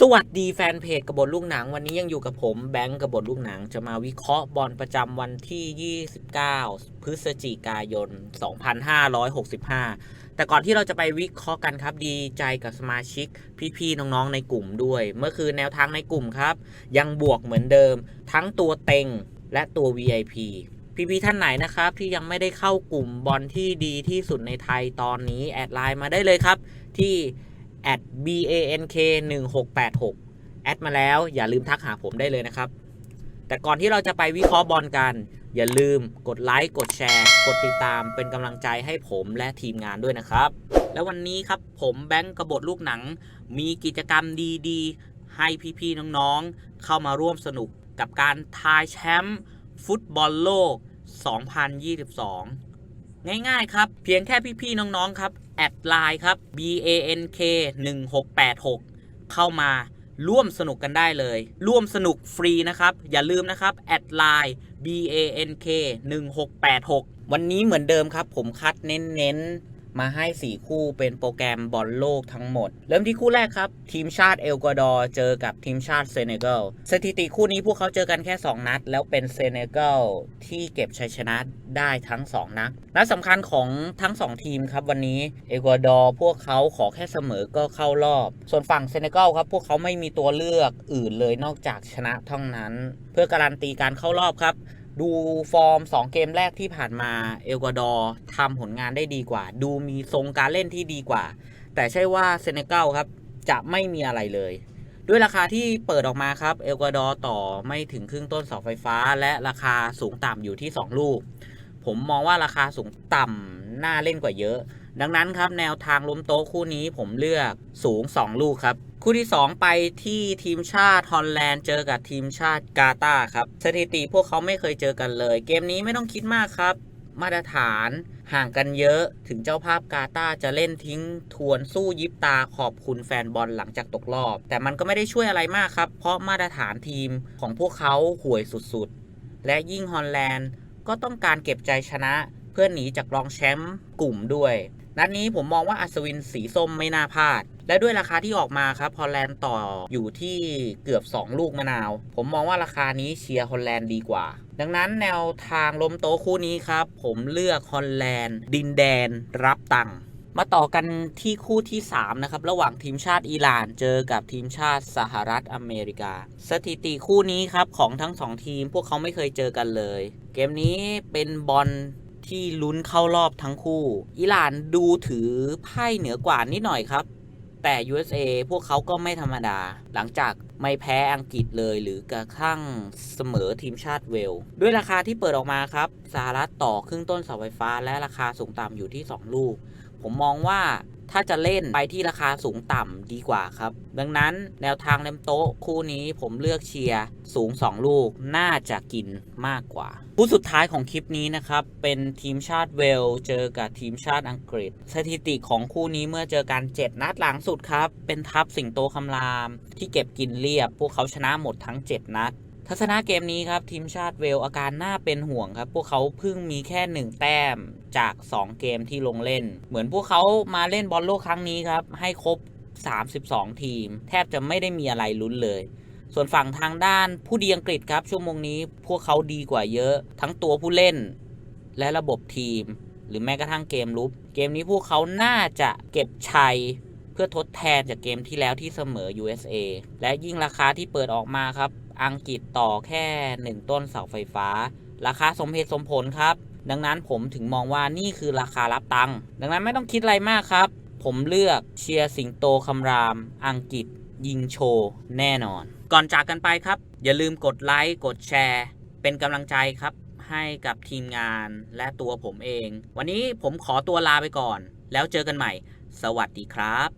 สวัสดีแฟนเพจกระบฏลูกหนัง วันนี้ยังอยู่กับผมแบงก์กระบฏลูกหนัง จะมาวิเคราะห์บอลประจำวันที่ 29 พฤศจิกายน 2565 แต่ก่อนที่เราจะไปวิเคราะห์กันครับ ดีใจกับสมาชิกพี่ๆน้องๆในกลุ่มด้วย เมื่อคืนแนวทางในกลุ่มครับ ยังบวกเหมือนเดิม ทั้งตัวเต็งและตัว VIP พี่ๆท่านไหนนะครับ ที่ยังไม่ได้เข้ากลุ่มบอลที่ดีที่สุดในไทยตอนนี้แอดไลน์มาได้เลยครับที่ at bank 1 6 8 6แอดมาแล้วอย่าลืมทักหาผมได้เลยนะครับ แต่ก่อนที่เราจะไปวิเคราะห์บอลกัน อย่าลืมกดไลค์กดแชร์ กดติดตามเป็นกำลังใจให้ผมและทีมงานด้วยนะครับ แล้ววันนี้ครับผมแบงก์กระบฏลูกหนัง มีกิจกรรมดีๆ ให้พี่ๆน้องๆ เข้ามาร่วมสนุกกับการทายแชมป์ฟุตบอลโลก 2022 ง่ายๆครับ เพียงแค่พี่ๆน้องๆครับ แอดไลน์ครับ bank 1686เข้ามาร่วมสนุกกันได้เลย ร่วมสนุกฟรีนะครับ อย่าลืมนะครับแอดไลน์ bank 1686วันนี้เหมือนเดิมครับ ผมคัดเน้นๆ มาให้ 4 คู่เป็นโปรแกรมบอลโลกทั้งหมด เริ่มที่คู่แรกครับ ทีมชาติเอลกวาดอร์เจอกับทีมชาติเซเนกัลสถิติคู่นี้พวกเขาเจอกันแค่ 2 นัด แล้วเป็นเซเนกัลที่เก็บชัยชนะได้ทั้ง 2 นัดนัดสำคัญของทั้ง 2 ทีมครับวันนี้เอกวาดอร์พวกเขาขอแค่เสมอก็เข้ารอบ ส่วนฝั่งเซเนกัลครับพวกเขาไม่มีตัวเลือกอื่นเลยนอกจากชนะเท่านั้น เพื่อการันตีการเข้ารอบครับ ดูฟอร์ม 2 เกมแรกที่ผ่านมาเอลกวาดอร์ทำผลงานได้ดีกว่า ดูมีทรงการเล่นที่ดีกว่า แต่ใช่ว่าเซเนกัลครับ จะไม่มีอะไรเลย ด้วยราคาที่เปิดออกมาครับเอลกวาดอร์ต่อไม่ถึงครึ่งต้นเสาไฟฟ้า และราคาสูงต่ำอยู่ที่ 2 ลูก ผมมองว่าราคาสูงต่ำน่าเล่นกว่าเยอะ ดังนั้นครับแนวทางล้มโต๊ะคู่นี้ผมเลือกสูง 2 ลูกครับ คู่ที่ 2 ไปที่ทีมชาติฮอลแลนด์เจอกับทีมชาติกาตาร์ครับ สถิติพวกเขาไม่เคยเจอกันเลย เกมนี้ไม่ต้องคิดมากครับ มาตรฐานห่างกันเยอะถึงเจ้าภาพกาตาจะเล่นทิ้งทวนสู้ยิบตาขอบคุณแฟนบอลหลังจากตกรอบ แต่มันก็ไม่ได้ช่วยอะไรมากครับ เพราะมาตรฐานทีมของพวกเขาห่วยสุดๆ และยิ่งฮอลแลนด์ก็ต้องการเก็บใจชนะ เพื่อหนีจากรองแชมป์กลุ่มด้วย นัดนี้ผมมองว่าอัศวินสีส้มไม่น่าพลาด และด้วยราคาที่ออกมาครับฮอลแลนด์ต่ออยู่ที่เกือบ 2 ลูกมะนาว ผมมองว่าราคานี้เชียร์ฮอลแลนด์ดีกว่า ดังนั้นแนวทางล้มโต๊ะคู่นี้ครับ ผมเลือกฮอลแลนด์ ดินแดน รับตังค์มาต่อกันที่คู่ที่ 3 นะครับ ระหว่างทีมชาติอิหร่านเจอกับทีมชาติสหรัฐอเมริกา สถิติคู่นี้ครับ ของทั้งสองทีมพวกเขาไม่เคยเจอกันเลย เกมนี้เป็นบอล ที่ลุ้นเข้ารอบทั้งคู่ อิหร่านดูถือไพ่เหนือกว่านิดหน่อยครับ แต่ USA พวกเขาก็ไม่ธรรมดา หลังจากไม่แพ้อังกฤษเลยหรือกระทั่งเสมอทีมชาติเวล ด้วยราคาที่เปิดออกมาครับสหรัฐต่อครึ่งต้นเสาไฟฟ้าและราคาสูงต่ำอยู่ที่ 2 ลูก ผมมองว่า ถ้าจะเล่นไปที่ราคาสูงต่ำดีกว่าครับ ดังนั้นแนวทางเล่มโต๊ะคู่นี้ผมเลือกเชียร์สูง 2 ลูกน่าจะกินมากกว่าคู่สุดท้ายของคลิปนี้นะครับ เป็นทีมชาติเวลเจอกับทีมชาติอังกฤษ สถิติของคู่นี้เมื่อเจอกัน 7 นัดหลังสุดครับ เป็นทัพสิงโตคำราม ที่เก็บกินเรียบ พวกเขาชนะหมดทั้ง 7 นัด ทัศนะเกมนี้ครับ ทีมชาติเวลอาการน่าเป็นห่วงครับ พวกเขาเพิ่งมีแค่ 1 แต้มจาก 2 เกมที่ลงเล่น เหมือนพวกเขามาเล่นบอลโลกครั้งนี้ครับ ให้ครบ 32 ทีม แทบจะไม่ได้มีอะไรลุ้นเลย ส่วนฝั่งทางด้านผู้ดีอังกฤษครับ ชั่วโมงนี้พวกเขาดีกว่าเยอะ ทั้งตัวผู้เล่น และระบบทีม หรือแม้กระทั่งเกมลุกเกมนี้พวกเขาน่าจะเก็บชัยเพื่อทดแทนจากเกมที่แล้วที่เสมอ USA และยิ่งราคาที่เปิดออกมาครับ อังกฤษต่อแค่ 1 ต้นเสาไฟฟ้า ราคาสมเหตุสมผลครับ ดังนั้นผมถึงมองว่านี่คือราคารับตังค์ดังนั้นไม่ต้องคิดอะไรมากครับ ผมเลือกเชียร์สิงโตคำราม อังกฤษ ยิงโชว์แน่นอน ก่อนจากกันไปครับ อย่าลืมกดไลค์กดแชร์ เป็นกำลังใจครับ ให้กับทีมงานและตัวผมเอง วันนี้ผมขอตัวลาไปก่อน แล้วเจอกันใหม่ สวัสดีครับ